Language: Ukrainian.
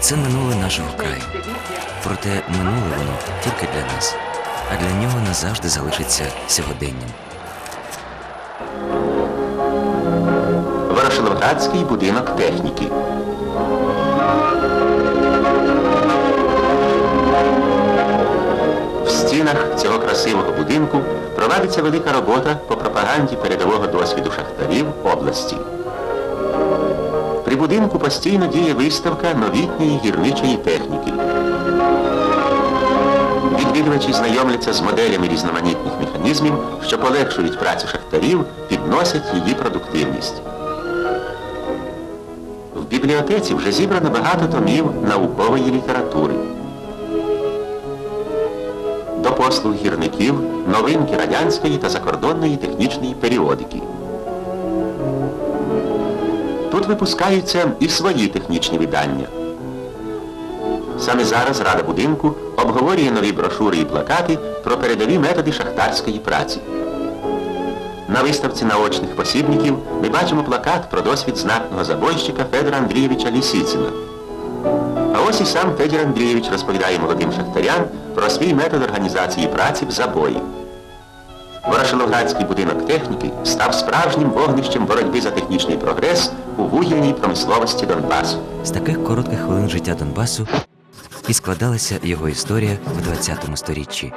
Це минуле нашого краю. Проте минуле воно тільки для нас, а для нього назавжди залишиться сьогоденням. Ворошиловградський будинок техніки. В стінах цього красивого будинку проводиться велика робота по пропаганді передового досвіду шахтарів області. При будинку постійно діє виставка новітньої гірничої техніки. Відвідувачі знайомляться з моделями різноманітних механізмів, що полегшують працю шахтарів, підносять її продуктивність. В бібліотеці вже зібрано багато томів наукової літератури. До послуг гірників новинки радянської та закордонної технічної періодики. Тут випускаються і свої технічні видання. Саме зараз Рада будинку обговорює нові брошури і плакати про передові методи шахтарської праці. На виставці наочних посібників ми бачимо плакат про досвід знатного забойщика Федора Андрійовича Лісіцина. А ось і сам Федір Андрійович розповідає молодим шахтарям про свій метод організації праці в забої. Ворошиловградський будинок техніки став справжнім вогнищем боротьби за технічний прогрес у вугільній промисловості Донбасу. З таких коротких хвилин життя Донбасу і складалася його історія в ХХ сторіччі.